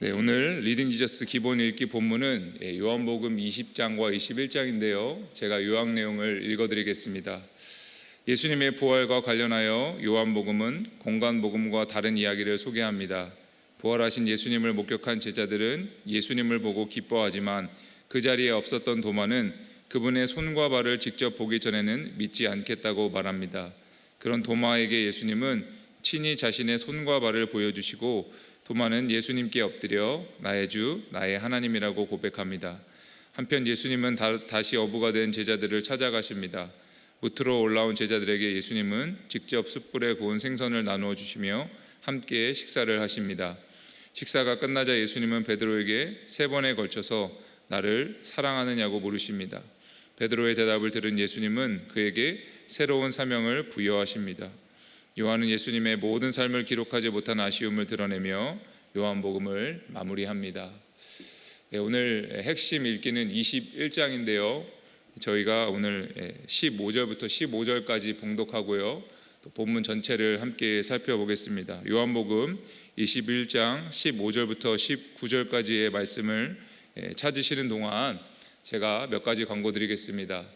네, 오늘 리딩 지저스 기본 읽기 본문은 예, 요한복음 20장과 21장인데요. 제가 요약 내용을 읽어 드리겠습니다. 예수님의 부활과 관련하여 요한복음은 공간복음과 다른 이야기를 소개합니다. 부활하신 예수님을 목격한 제자들은 예수님을 보고 기뻐하지만 그 자리에 없었던 도마는 그분의 손과 발을 직접 보기 전에는 믿지 않겠다고 말합니다. 그런 도마에게 예수님은 친히 자신의 손과 발을 보여주시고 도마는 예수님께 엎드려 나의 주, 나의 하나님이라고 고백합니다. 한편 예수님은 다, 시 어부가 된 제자들을 찾아가십니다. 무트로 올라온 제자들에게 예수님은 직접 숯불에 구운 생선을 나누어 주시며 함께 식사를 하십니다. 식사가 끝나자 예수님은 베드로에게 세 번에 걸쳐서 나를 사랑하느냐고 물으십니다. 베드로의 대답을 들은 예수님은 그에게 새로운 사명을 부여하십니다. 요한은 예수님의 모든 삶을 기록하지 못한 아쉬움을 드러내며 요한복음을 마무리합니다. 네, 오늘 핵심 읽기는 21장인데요. 저희가 오늘 15절부터 15절까지 봉독하고요. 또 본문 전체를 함께 살펴보겠습니다. 요한복음 21장 15절부터 19절까지의 말씀을 찾으시는 동안 제가 몇 가지 광고 드리겠습니다.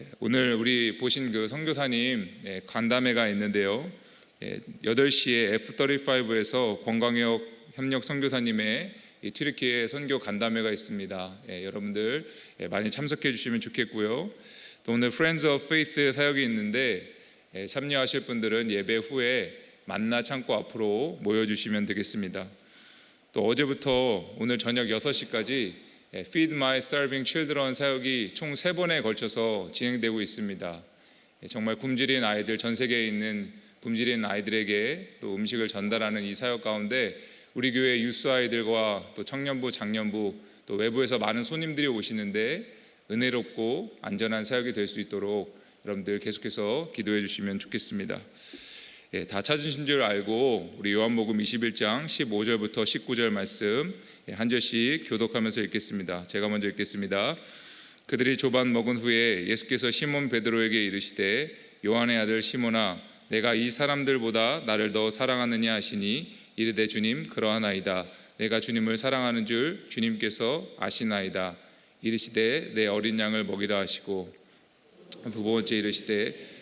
예, 오늘 우리 보신 그 선교사님 예, 간담회가 있는데요. 8시에 F35에서 권광역 협력 선교사님의 튀르키예 선교 간담회가 있습니다. 예, 여러분들 많이 참석해 주시면 좋겠고요. 또 오늘 Friends of Faith 사역이 있는데 참여하실 분들은 예배 후에 만나 창고 앞으로 모여 주시면 되겠습니다. 또 어제부터 오늘 저녁 6시까지 예, Feed My Starving Children 사역이 총 세 번에 걸쳐서 진행되고 있습니다. 예, 정말 굶주린 아이들 전 세계에 있는 굶주린 아이들에게 또 음식을 전달하는 이 사역 가운데 우리 교회 유스 아이들과 또 청년부, 장년부 또 외부에서 많은 손님들이 오시는데 은혜롭고 안전한 사역이 될 수 있도록 여러분들 계속해서 기도해 주시면 좋겠습니다. 예, 다 찾으신 줄 알고 우리 요한복음 21장 15절부터 19절 말씀 예, 한 절씩 교독하면서 읽겠습니다. 제가 먼저 읽겠습니다. 그들이 조반 먹은 후에 예수께서 시몬 베드로에게 이르시되 요한의 아들 시몬아 내가 이 사람들보다 나를 더 사랑하느냐 하시니 이르되 주님 그러하나이다 내가 주님을 사랑하는 줄 주님께서 아시나이다 이르시되 내 어린 양을 먹이라 하시고 두 번째 이르시되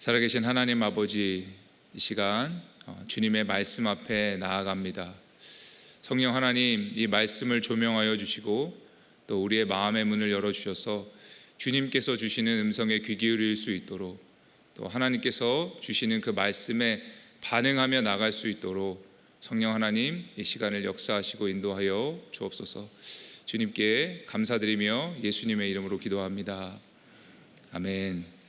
살아계신 하나님 아버지 이 시간 어, 주님의 말씀 앞에 나아갑니다. 성령 하나님 이 말씀을 조명하여 주시고 또 우리의 마음의 문을 열어 주셔서 주님께서 주시는 음성에 귀 기울일 수 있도록 또 하나님께서 주시는 그 말씀에 반응하며 나갈 수 있도록 성령 하나님 이 시간을 역사하시고 인도하여 주옵소서. 주님께 감사드리며 예수님의 이름으로 기도합니다. 아멘.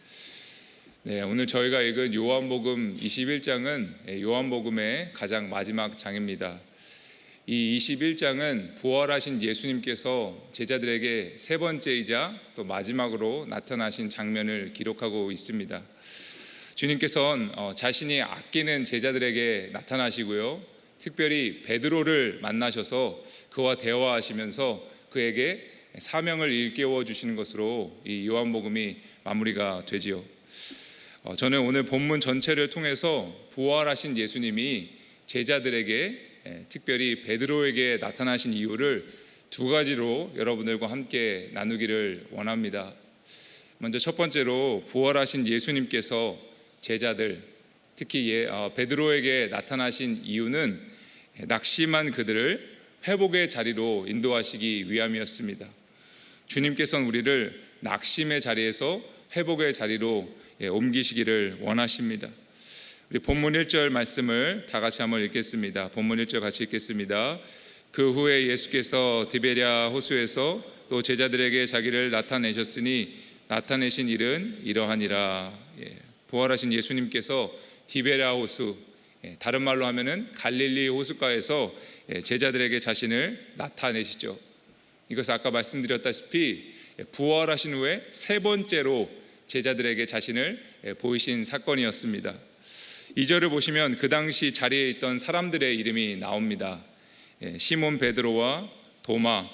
네, 오늘 저희가 읽은 요한복음 21장은 요한복음의 가장 마지막 장입니다. 이 21장은 부활하신 예수님께서 제자들에게 세 번째이자 또 마지막으로 나타나신 장면을 기록하고 있습니다. 주님께서는 어, 자신이 아끼는 제자들에게 나타나시고요. 특별히 베드로를 만나셔서 그와 대화하시면서 그에게 사명을 일깨워 주시는 것으로 이 요한복음이 마무리가 되지요. 어, 저는 오늘 본문 전체를 통해서 부활하신 예수님이 제자들에게 예, 특별히 베드로에게 나타나신 이유를 두 가지로 여러분들과 함께 나누기를 원합니다. 먼저 첫 번째로 부활하신 예수님께서 제자들 특히 어, 베드로에게 나타나신 이유는 낙심한 그들을 회복의 자리로 인도하시기 위함이었습니다. 주님께서는 우리를 낙심의 자리에서 회복의 자리로 예, 옮기시기를 원하십니다. 우리 본문 1절 말씀을 다 같이 한번 읽겠습니다. 본문 1절 같이 읽겠습니다. 그 후에 예수께서 디베랴 호수에서 또 제자들에게 자기를 나타내셨으니 나타내신 일은 이러하니라. 예, 부활하신 예수님께서 디베랴 호수 예, 다른 말로 하면은 갈릴리 호숫가에서 예, 제자들에게 자신을 나타내시죠. 이것은 아까 말씀드렸다시피 예, 부활하신 후에 세 번째로 제자들에게 자신을 예, 보이신 사건이었습니다. 이절을 보시면 그 당시 자리에 있던 사람들의 이름이 나옵니다. 예, 시몬 베드로와 도마,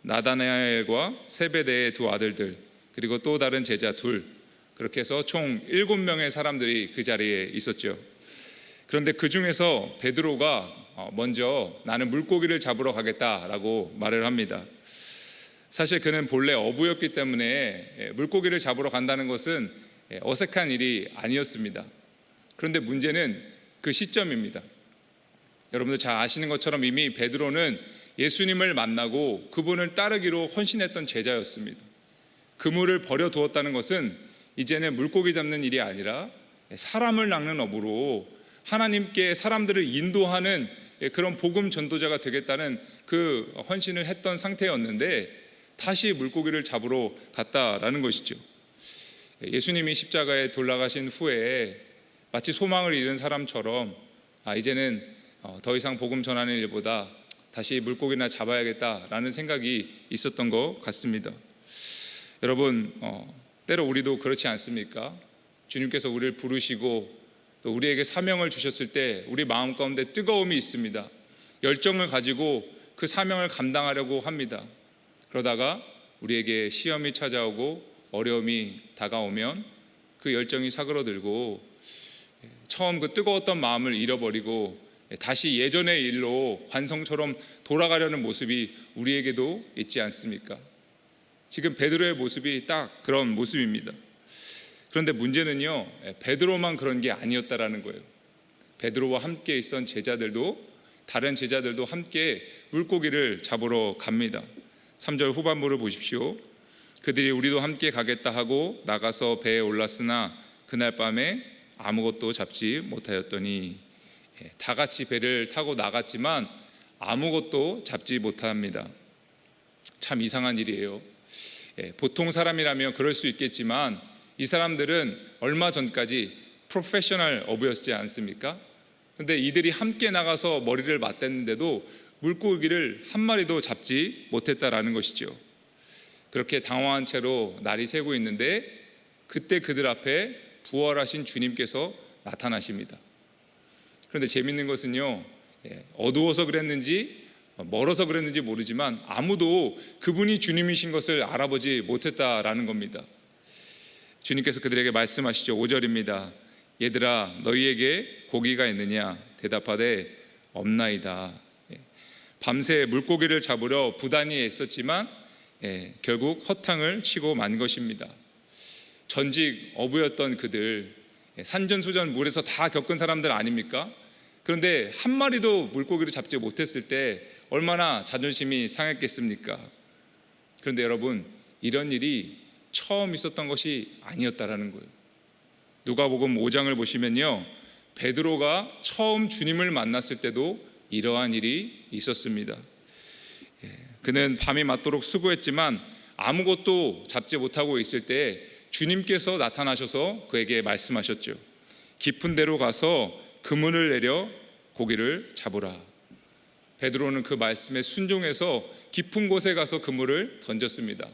나다나엘과 세베대의 두 아들들, 그리고 또 다른 제자 둘, 그렇게 해서 총 일곱 명의 사람들이 그 자리에 있었죠. 그런데 그 중에서 베드로가 어, 먼저 나는 물고기를 잡으러 가겠다라고 말을 합니다. 사실 그는 본래 어부였기 때문에 예, 물고기를 잡으러 간다는 것은 예, 어색한 일이 아니었습니다. 그런데 문제는 그 시점입니다. 여러분들 잘 아시는 것처럼 이미 베드로는 예수님을 만나고 그분을 따르기로 헌신했던 제자였습니다. 그물을 버려두었다는 것은 이제는 물고기 잡는 일이 아니라 사람을 낚는 업으로 하나님께 사람들을 인도하는 그런 복음 전도자가 되겠다는 그 헌신을 했던 상태였는데 다시 물고기를 잡으러 갔다라는 것이죠. 예수님이 십자가에 돌아가신 후에 마치 소망을 잃은 사람처럼 아 이제는 어, 더 이상 복음 전하는 일보다 다시 물고기나 잡아야겠다라는 생각이 있었던 것 같습니다. 여러분 어, 때로 우리도 그렇지 않습니까? 주님께서 우리를 부르시고 또 우리에게 사명을 주셨을 때 우리 마음 가운데 뜨거움이 있습니다. 열정을 가지고 그 사명을 감당하려고 합니다. 그러다가 우리에게 시험이 찾아오고 어려움이 다가오면 그 열정이 사그러들고 처음 그 뜨거웠던 마음을 잃어버리고 다시 예전의 일로 관성처럼 돌아가려는 모습이 우리에게도 있지 않습니까? 지금 베드로의 모습이 딱 그런 모습입니다. 그런데 문제는요, 베드로만 그런 게 아니었다라는 거예요. 베드로와 함께 있던 제자들도 다른 제자들도 함께 물고기를 잡으러 갑니다. 3절 후반부를 보십시오. 그들이 우리도 함께 가겠다 하고 나가서 배에 올랐으나 그날 밤에 아무것도 잡지 못하였더니 예, 다 같이 배를 타고 나갔지만 아무것도 잡지 못합니다. 참 이상한 일이에요. 예, 보통 사람이라면 그럴 수 있겠지만 이 사람들은 얼마 전까지 프로페셔널 어부였지 않습니까? 근데 이들이 함께 나가서 머리를 맞댔는데도 물고기를 한 마리도 잡지 못했다라는 것이죠. 그렇게 당황한 채로 날이 새고 있는데 그때 그들 앞에 부활하신 주님께서 나타나십니다. 그런데 재밌는 것은요, 예, 어두워서 그랬는지 멀어서 그랬는지 모르지만 아무도 그분이 주님이신 것을 알아보지 못했다라는 겁니다. 주님께서 그들에게 말씀하시죠. 5절입니다. 얘들아 너희에게 고기가 있느냐 대답하되 없나이다. 예, 밤새 물고기를 잡으려 부단히 애썼지만 예, 결국 허탕을 치고 만 것입니다. 전직 어부였던 그들 예, 산전수전 물에서 다 겪은 사람들 아닙니까? 그런데 한 마리도 물고기를 잡지 못했을 때 얼마나 자존심이 상했겠습니까? 그런데 여러분 이런 일이 처음 있었던 것이 아니었다라는 거예요. 누가복음 5장을 보시면요. 베드로가 처음 주님을 만났을 때도 이러한 일이 있었습니다. 예, 그는 밤이 맞도록 수고했지만 아무것도 잡지 못하고 있을 때 주님께서 나타나셔서 그에게 말씀하셨죠. 깊은 데로 가서 그물을 내려 고기를 잡으라. 베드로는 그 말씀에 순종해서 깊은 곳에 가서 그물을 던졌습니다.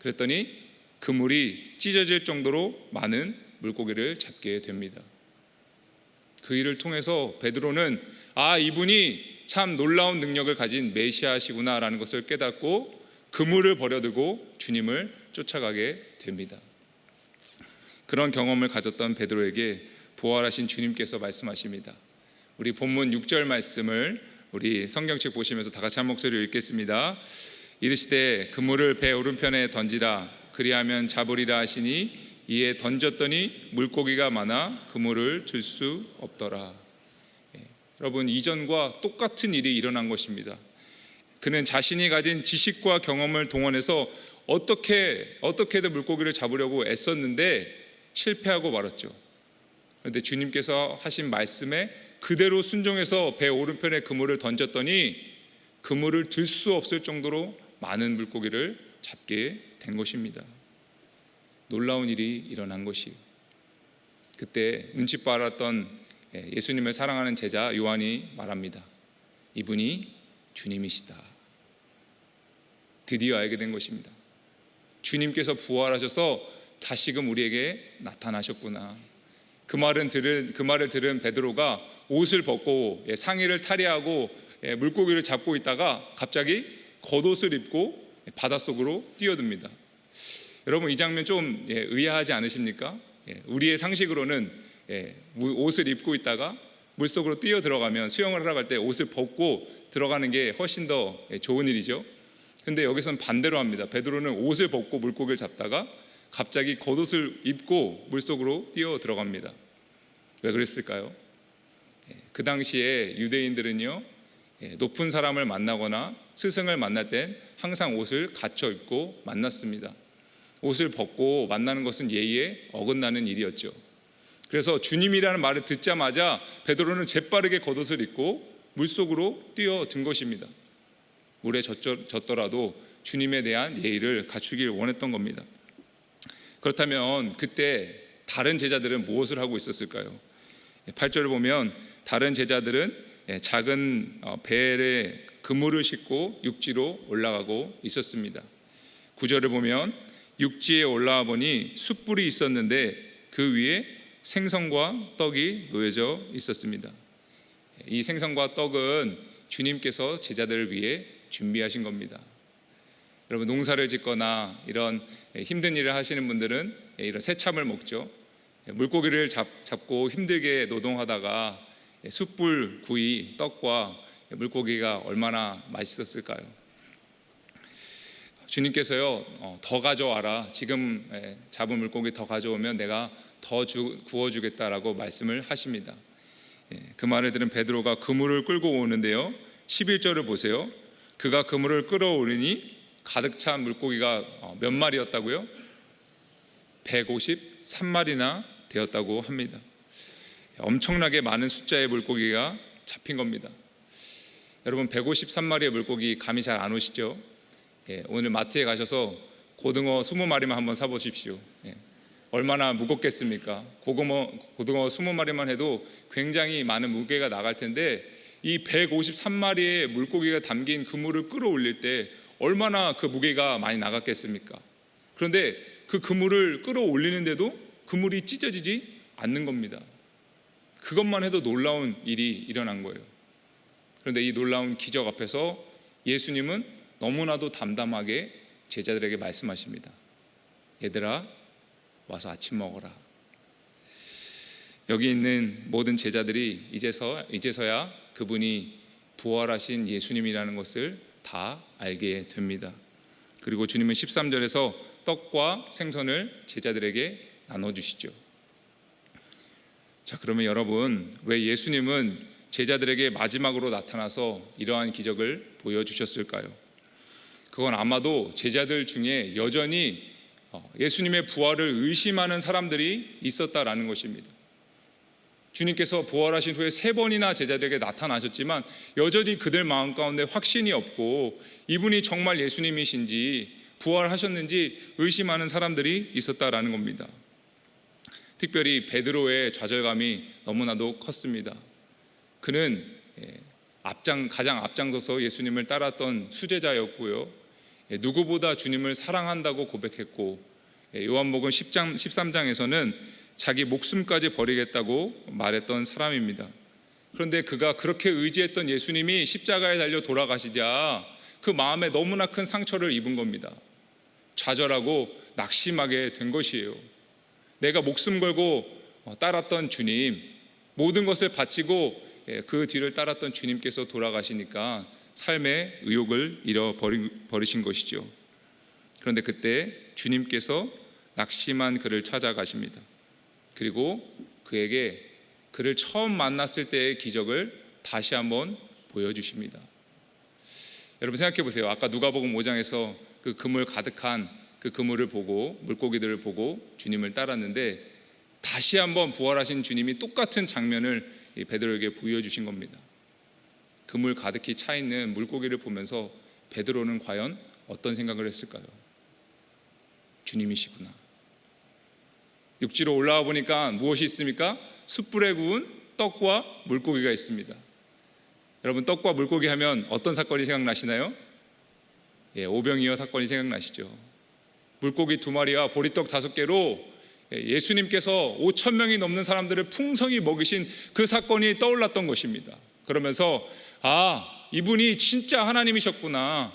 그랬더니 그물이 찢어질 정도로 많은 물고기를 잡게 됩니다. 그 일을 통해서 베드로는 아 이분이 참 놀라운 능력을 가진 메시아시구나라는 것을 깨닫고 그물을 버려두고 주님을 쫓아가게 됩니다. 그런 경험을 가졌던 베드로에게 부활하신 주님께서 말씀하십니다. 우리 본문 6절 말씀을 우리 성경책 보시면서 다 같이 한 목소리로 읽겠습니다. 이르시되 그물을 배 오른편에 던지라 그리하면 잡으리라 하시니 이에 던졌더니 물고기가 많아 그물을 줄 수 없더라. 예, 여러분 이전과 똑같은 일이 일어난 것입니다. 그는 자신이 가진 지식과 경험을 동원해서 어떻게 어떻게든 물고기를 잡으려고 애썼는데 실패하고 말았죠. 그런데 주님께서 하신 말씀에 그대로 순종해서 배 오른편에 그물을 던졌더니 그물을 들 수 없을 정도로 많은 물고기를 잡게 된 것입니다. 놀라운 일이 일어난 것이 그때 눈치 빨았던 예, 예수님을 사랑하는 제자 요한이 말합니다. 이분이 주님이시다. 드디어 알게 된 것입니다. 주님께서 부활하셔서 다시금 우리에게 나타나셨구나. 그 말은 들은 그 말을 들은 베드로가 옷을 벗고 예, 상의를 탈의하고 예, 물고기를 잡고 있다가 갑자기 겉옷을 입고 바닷속으로 뛰어듭니다. 여러분 이 장면 좀 예, 의아하지 않으십니까? 예, 우리의 상식으로는 예, 무- 옷을 입고 있다가 물 속으로 뛰어 들어가면 수영을 하러 갈 때 옷을 벗고 들어가는 게 훨씬 더 예, 좋은 일이죠. 근데 여기서는 반대로 합니다. 베드로는 옷을 벗고 물고기를 잡다가 갑자기 겉옷을 입고 물 속으로 뛰어 들어갑니다. 왜 그랬을까요? 예, 그 당시에 유대인들은요 예, 높은 사람을 만나거나 스승을 만날 땐 항상 옷을 갖춰 입고 만났습니다. 옷을 벗고 만나는 것은 예의에 어긋나는 일이었죠. 그래서 주님이라는 말을 듣자마자 베드로는 재빠르게 겉옷을 입고 물속으로 뛰어든 것입니다. 물에 젖- 젖더라도 주님에 대한 예의를 갖추길 원했던 겁니다. 그렇다면 그때 다른 제자들은 무엇을 하고 있었을까요? 8절을 보면 다른 제자들은 예, 작은 어, 배에 그물을 싣고 육지로 올라가고 있었습니다. 9절을 보면 육지에 올라와 보니 숯불이 있었는데 그 위에 생선과 떡이 놓여져 있었습니다. 이 생선과 떡은 주님께서 제자들을 위해 준비하신 겁니다. 여러분 농사를 짓거나 이런 힘든 일을 하시는 분들은 이런 새참을 먹죠. 물고기를 잡, 잡고 힘들게 노동하다가 숯불 구이 떡과 물고기가 얼마나 맛있었을까요? 주님께서요 어, 더 가져와라. 지금 예, 잡은 물고기 더 가져오면 내가 더 주, 구워주겠다라고 말씀을 하십니다. 예, 그 말을 들은 베드로가 그물을 끌고 오는데요. 11절을 보세요. 그가 그물을 끌어오르니 가득 찬 물고기가 어, 몇 마리였다고요? 153마리나 되었다고 합니다. 엄청나게 많은 숫자의 물고기가 잡힌 겁니다. 여러분 153마리의 물고기 감이 잘 안 오시죠? 예, 오늘 마트에 가셔서 고등어 20마리만 한번 사보십시오. 예, 얼마나 무겁겠습니까? 고등어, 고등어 20마리만 해도 굉장히 많은 무게가 나갈 텐데 이 153마리의 물고기가 담긴 그물을 끌어올릴 때 얼마나 그 무게가 많이 나갔겠습니까? 그런데 그 그물을 끌어올리는데도 그물이 찢어지지 않는 겁니다. 그것만 해도 놀라운 일이 일어난 거예요. 그런데 이 놀라운 기적 앞에서 예수님은 너무나도 담담하게 제자들에게 말씀하십니다. 얘들아, 와서 아침 먹어라. 여기 있는 모든 제자들이 이제서 이제서야 그분이 부활하신 예수님이라는 것을 다 알게 됩니다. 그리고 주님은 13절에서 떡과 생선을 제자들에게 나눠 주시죠. 자, 그러면 여러분, 왜 예수님은 제자들에게 마지막으로 나타나서 이러한 기적을 보여 주셨을까요? 그건 아마도 제자들 중에 여전히 어, 예수님의 부활을 의심하는 사람들이 있었다라는 것입니다. 주님께서 부활하신 후에 세 번이나 제자들에게 나타나셨지만 여전히 그들 마음 가운데 확신이 없고 이분이 정말 예수님이신지 부활하셨는지 의심하는 사람들이 있었다라는 겁니다. 특별히 베드로의 좌절감이 너무나도 컸습니다. 그는 예, 앞장 가장 앞장서서 예수님을 따랐던 수제자였고요. 예, 누구보다 주님을 사랑한다고 고백했고 예, 요한복음 10장 13장에서는 자기 목숨까지 버리겠다고 말했던 사람입니다. 그런데 그가 그렇게 의지했던 예수님이 십자가에 달려 돌아가시자 그 마음에 너무나 큰 상처를 입은 겁니다. 좌절하고 낙심하게 된 것이에요. 내가 목숨 걸고 어, 따랐던 주님, 모든 것을 바치고 예, 그 뒤를 따랐던 주님께서 돌아가시니까 삶의 의욕을 잃어버리신 것이죠. 그런데 그때 주님께서 낙심한 그를 찾아가십니다. 그리고 그에게 그를 처음 만났을 때의 기적을 다시 한번 보여주십니다. 여러분 생각해 보세요. 아까 누가복음 5장에서 그 그물 가득한 그 그물을 보고 물고기들을 보고 주님을 따랐는데 다시 한번 부활하신 주님이 똑같은 장면을 이 베드로에게 보여주신 겁니다. 그물 가득히 차 있는 물고기를 보면서 베드로는 과연 어떤 생각을 했을까요? 주님이시구나. 육지로 올라와 보니까 무엇이 있습니까? 숯불에 구운 떡과 물고기가 있습니다. 여러분 떡과 물고기 하면 어떤 사건이 생각나시나요? 예, 오병이어 사건이 생각나시죠. 물고기 두 마리와 보리떡 다섯 개로 예, 예수님께서 5천 명이 넘는 사람들을 풍성히 먹이신 그 사건이 떠올랐던 것입니다. 그러면서 아 이분이 진짜 하나님이셨구나.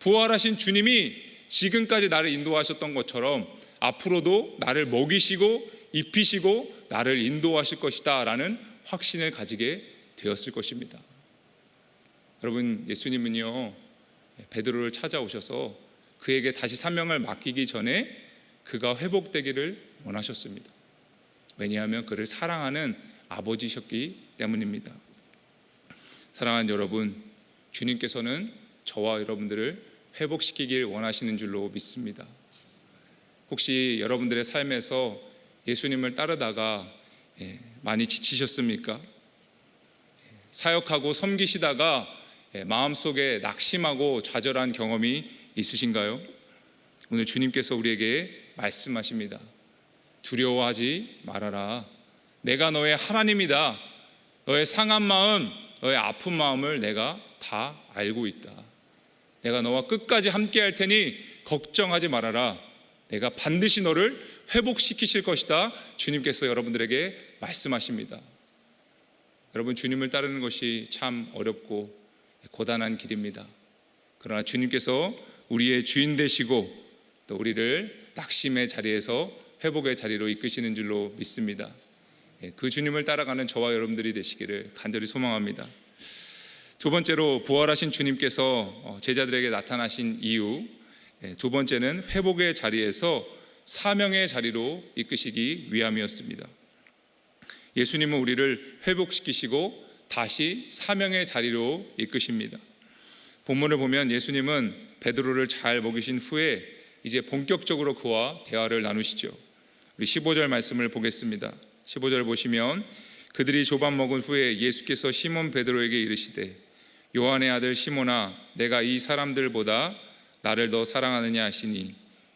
부활하신 주님이 지금까지 나를 인도하셨던 것처럼 앞으로도 나를 먹이시고 입히시고 나를 인도하실 것이다 라는 확신을 가지게 되었을 것입니다. 여러분 예수님은요 베드로를 찾아오셔서 그에게 다시 사명을 맡기기 전에 그가 회복되기를 원하셨습니다. 왜냐하면 그를 사랑하는 아버지셨기 때문입니다. 사랑하는 여러분, 주님께서는 저와 여러분들을 회복시키길 원하시는 줄로 믿습니다. 혹시 여러분들의 삶에서 예수님을 따르다가 예, 많이 지치셨습니까? 사역하고 섬기시다가 예, 마음속에 낙심하고 좌절한 경험이 있으신가요? 오늘 주님께서 우리에게 말씀하십니다. 두려워하지 말아라. 내가 너의 하나님이다. 너의 상한 마음, 너의 아픈 마음을 내가 다 알고 있다. 내가 너와 끝까지 함께 할 테니 걱정하지 말아라. 내가 반드시 너를 회복시키실 것이다. 주님께서 여러분들에게 말씀하십니다. 여러분, 주님을 따르는 것이 참 어렵고 고단한 길입니다. 그러나 주님께서 우리의 주인 되시고 또 우리를 낙심의 자리에서 회복의 자리로 이끄시는 줄로 믿습니다. 예, 그 주님을 따라가는 저와 여러분들이 되시기를 간절히 소망합니다. 두 번째로 부활하신 주님께서 어, 제자들에게 나타나신 이유, 예, 두 번째는 회복의 자리에서 사명의 자리로 이끄시기 위함이었습니다. 예수님은 우리를 회복시키시고 다시 사명의 자리로 이끄십니다. 본문을 보면 예수님은 베드로를 잘 먹이신 후에 이제 본격적으로 그와 대화를 나누시죠. 우리 15절 말씀을 보겠습니다. 15절 보시면 그들이 조밥 먹은 후에 예수께서 시몬 베드로에게 이르시되 요한의 아들 시몬아 내가 이 사람들보다 나를 더 사랑하느냐 하시니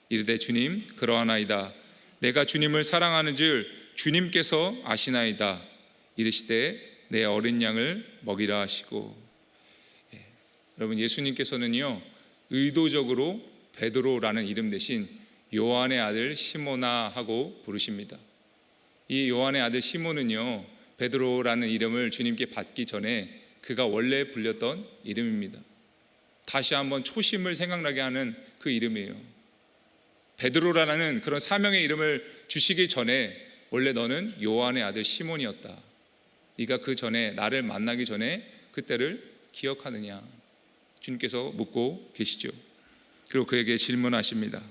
이르되 주님 그러하나이다. 내가 주님을 사랑하는 줄 주님께서 아시나이다. 이르시되 내 어린 양을 먹이라 하시고. 예, 여러분 예수님께서는요 의도적으로 베드로라는 이름 대신 요한의 아들 시모나 하고 부르십니다. 이 요한의 아들 시몬은요 베드로라는 이름을 주님께 받기 전에 그가 원래 불렸던 이름입니다. 다시 한번 초심을 생각나게 하는 그 이름이에요. 베드로라는 그런 사명의 이름을 주시기 전에 원래 너는 요한의 아들 시몬이었다. 네가 그 전에 나를 만나기 전에 그때를 기억하느냐? 주님께서 묻고 계시죠. 그리고 그에게 질문하십니다.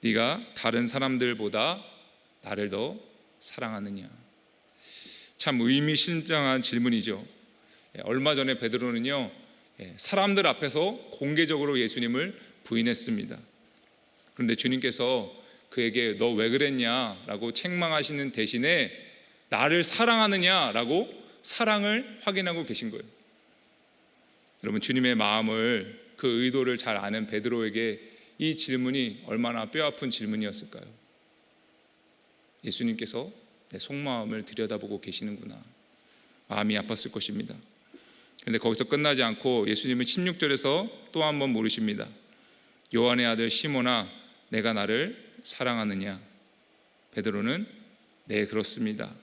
네가 다른 사람들보다 나를 더 사랑하느냐? 참 의미심장한 질문이죠. 예, 얼마 전에 베드로는요 예, 사람들 앞에서 공개적으로 예수님을 부인했습니다. 그런데 주님께서 그에게 너 왜 그랬냐라고 책망하시는 대신에 나를 사랑하느냐라고 사랑을 확인하고 계신 거예요. 여러분 주님의 마음을 그 의도를 잘 아는 베드로에게 이 질문이 얼마나 뼈아픈 질문이었을까요? 예수님께서 내 속마음을 들여다보고 계시는구나. 마음이 아팠을 것입니다. 그런데 거기서 끝나지 않고 예수님은 16절에서 또 한 번 물으십니다. 요한의 아들 시모나 내가 나를 사랑하느냐? 베드로는 네 그렇습니다.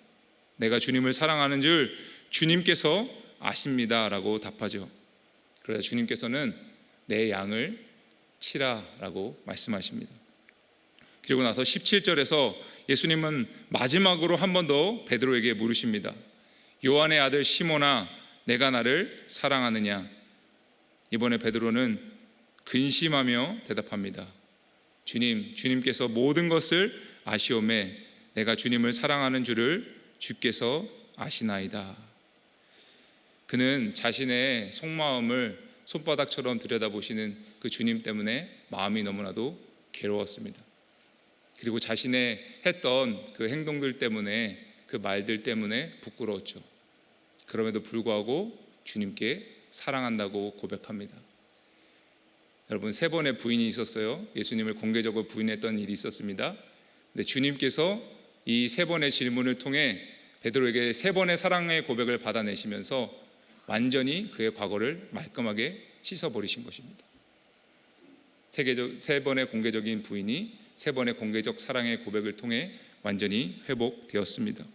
내가 주님을 사랑하는 줄 주님께서 아십니다라고 답하죠. 그러자 주님께서는 내 양을 치라라고 말씀하십니다. 그리고 나서 17절에서 예수님은 마지막으로 한 번 더 베드로에게 물으십니다. 요한의 아들 시모나 내가 나를 사랑하느냐? 이번에 베드로는 근심하며 대답합니다. 주님, 주님께서 모든 것을 아시오매 내가 주님을 사랑하는 줄을 주께서 아시나이다. 그는 자신의 속마음을 손바닥처럼 들여다보시는 그 주님 때문에 마음이 너무나도 괴로웠습니다. 그리고 자신의 했던 그 행동들 때문에 그 말들 때문에 부끄러웠죠. 그럼에도 불구하고 주님께 사랑한다고 고백합니다. 여러분 세 번의 부인이 있었어요. 예수님을 공개적으로 부인했던 일이 있었습니다. 근데 주님께서 이 세 번의 질문을 통해 베드로에게 세 번의 사랑의 고백을 받아내시면서 완전히 그의 과거를 말끔하게 씻어버리신 것입니다. 세계적 세 번의 공개적인 부인이 세 번의 공개적 사랑의 고백을 통해 완전히 회복되었습니다.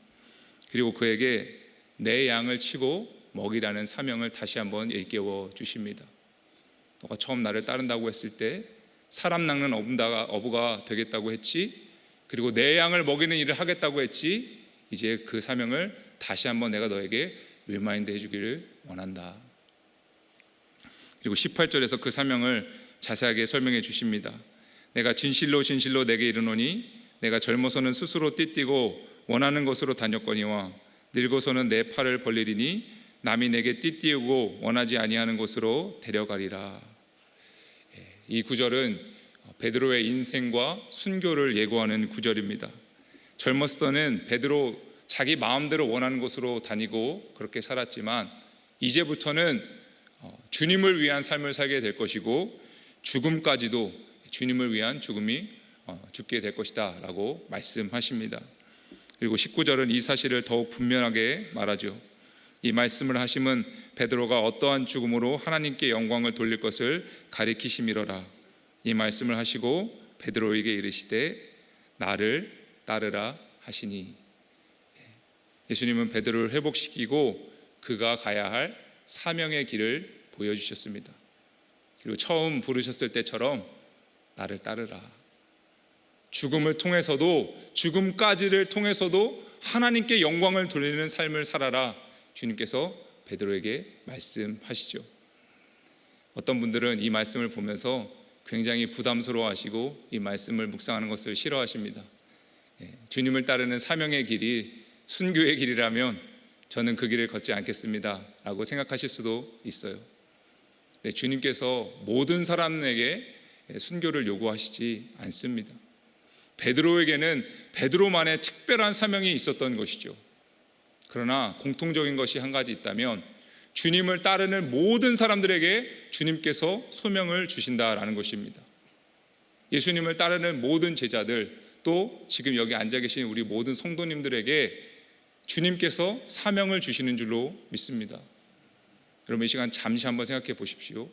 그리고 그에게 내 양을 치고 먹이라는 사명을 다시 한번 일깨워 주십니다. 너가 처음 나를 따른다고 했을 때 사람 낚는 어부가, 어부가 되겠다고 했지 그리고 내 양을 먹이는 일을 하겠다고 했지 이제 그 사명을 다시 한번 내가 너에게 리마인드 해주기를 원한다. 그리고 18절에서 그 사명을 자세하게 설명해 주십니다. 내가 진실로 진실로 내게 이르노니 내가 젊어서는 스스로 띠띠고 원하는 곳으로 다녔거니와 늙어서는 내 팔을 벌리리니 남이 내게 띠띠우고 원하지 아니하는 곳으로 데려가리라. 예, 이 구절은 베드로의 인생과 순교를 예고하는 구절입니다. 젊었을 때는 베드로 자기 마음대로 원하는 곳으로 다니고 그렇게 살았지만 이제부터는 어, 주님을 위한 삶을 살게 될 것이고 죽음까지도 주님을 위한 죽음이 어, 죽게 될 것이다 라고 말씀하십니다. 그리고 19절은 이 사실을 더욱 분명하게 말하죠. 이 말씀을 하심은 베드로가 어떠한 죽음으로 하나님께 영광을 돌릴 것을 가리키심이로라. 이 말씀을 하시고 베드로에게 이르시되 나를 따르라 하시니 예수님은 베드로를 회복시키고 그가 가야 할 사명의 길을 보여주셨습니다. 그리고 처음 부르셨을 때처럼 나를 따르라. 죽음을 통해서도 죽음까지를 통해서도 하나님께 영광을 돌리는 삶을 살아라. 주님께서 베드로에게 말씀하시죠. 어떤 분들은 이 말씀을 보면서 굉장히 부담스러워하시고 이 말씀을 묵상하는 것을 싫어하십니다. 예, 주님을 따르는 사명의 길이 순교의 길이라면 저는 그 길을 걷지 않겠습니다라고 생각하실 수도 있어요. 네, 주님께서 모든 사람에게 순교를 요구하시지 않습니다. 베드로에게는 베드로만의 특별한 사명이 있었던 것이죠. 그러나 공통적인 것이 한 가지 있다면 주님을 따르는 모든 사람들에게 주님께서 소명을 주신다라는 것입니다. 예수님을 따르는 모든 제자들 또 지금 여기 앉아 계신 우리 모든 성도님들에게 주님께서 사명을 주시는 줄로 믿습니다. 여러분 이 시간 잠시 한번 생각해 보십시오.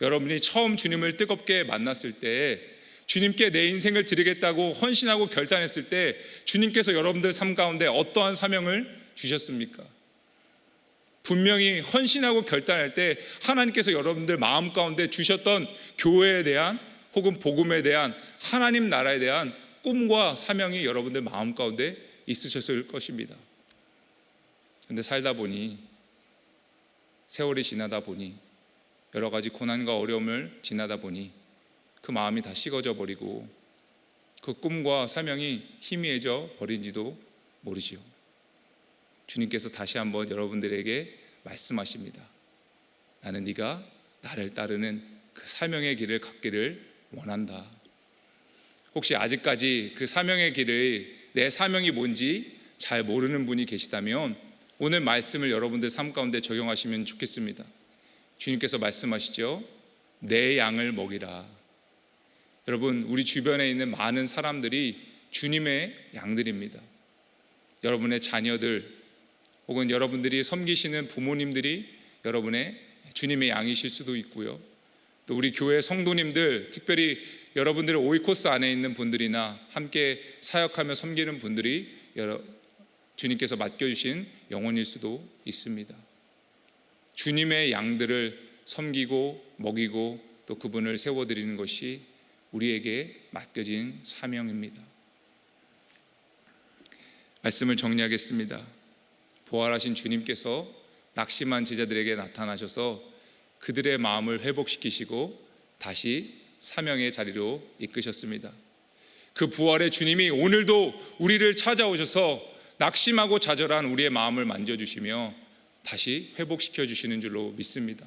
여러분이 처음 주님을 뜨겁게 만났을 때 주님께 내 인생을 드리겠다고 헌신하고 결단했을 때 주님께서 여러분들 삶 가운데 어떠한 사명을 주셨습니까? 분명히 헌신하고 결단할 때 하나님께서 여러분들 마음 가운데 주셨던 교회에 대한 혹은 복음에 대한 하나님 나라에 대한 꿈과 사명이 여러분들 마음 가운데 있으셨을 것입니다. 근데 살다 보니 세월이 지나다 보니 여러 가지 고난과 어려움을 지나다 보니 그 마음이 다 식어져 버리고 그 꿈과 사명이 희미해져 버린지도 모르지요. 주님께서 다시 한번 여러분들에게 말씀하십니다. 나는 네가 나를 따르는 그 사명의 길을 갖기를 원한다. 혹시 아직까지 그 사명의 길을 내 사명이 뭔지 잘 모르는 분이 계시다면 오늘 말씀을 여러분들 삶 가운데 적용하시면 좋겠습니다. 주님께서 말씀하시죠. 내 양을 먹이라. 여러분, 우리 주변에 있는 많은 사람들이 주님의 양들입니다. 여러분의 자녀들, 혹은 여러분들이 섬기시는 부모님들이 여러분의 주님의 양이실 수도 있고요. 또 우리 교회 성도님들, 특별히 여러분들의 오이코스 안에 있는 분들이나 함께 사역하며 섬기는 분들이 주님께서 맡겨주신 영혼일 수도 있습니다. 주님의 양들을 섬기고 먹이고 또 그분을 세워드리는 것이 우리에게 맡겨진 사명입니다. 말씀을 정리하겠습니다. 부활하신 주님께서 낙심한 제자들에게 나타나셔서 그들의 마음을 회복시키시고 다시 사명의 자리로 이끄셨습니다. 그 부활의 주님이 오늘도 우리를 찾아오셔서 낙심하고 좌절한 우리의 마음을 만져주시며 다시 회복시켜 주시는 줄로 믿습니다.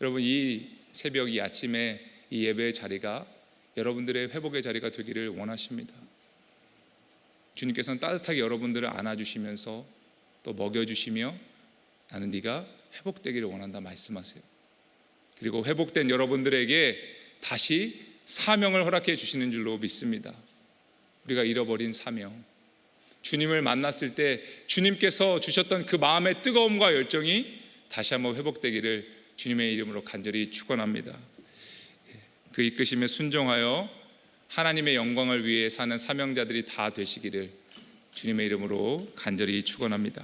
여러분 이 새벽 이 아침에 이 예배의 자리가 여러분들의 회복의 자리가 되기를 원하십니다. 주님께서는 따뜻하게 여러분들을 안아주시면서 또 먹여주시며 나는 네가 회복되기를 원한다 말씀하세요. 그리고 회복된 여러분들에게 다시 사명을 허락해 주시는 줄로 믿습니다. 우리가 잃어버린 사명. 주님을 만났을 때 주님께서 주셨던 그 마음의 뜨거움과 열정이 다시 한번 회복되기를 주님의 이름으로 간절히 축원합니다. 그 이끄심에 순종하여 하나님의 영광을 위해 사는 사명자들이 다 되시기를 주님의 이름으로 간절히 축원합니다.